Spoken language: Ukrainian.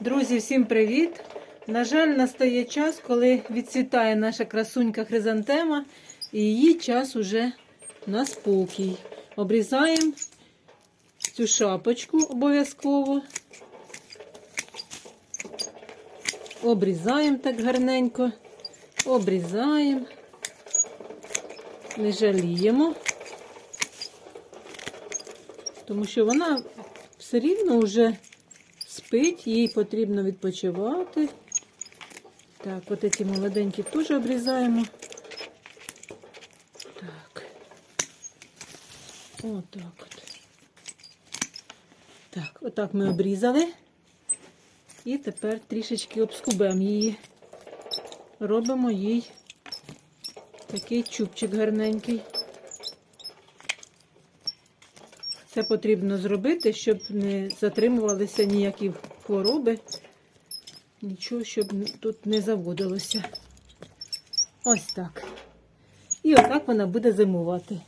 Друзі, всім привіт! На жаль, настає час, коли відцвітає наша красунька хризантема, і її час уже на спокій. Обрізаємо цю шапочку обов'язково. Обрізаємо так гарненько, обрізаємо, не жаліємо, тому що вона все рівно вже спить, їй потрібно відпочивати. Так, от ці молоденькі теж обрізаємо. Так. Отак от. Так, отак ми обрізали. І тепер трішечки обскубемо її. Робимо їй такий чубчик гарненький. Це потрібно зробити, щоб не затримувалися ніякі хвороби, нічого, щоб тут не заводилося. Ось так. І отак вона буде зимувати.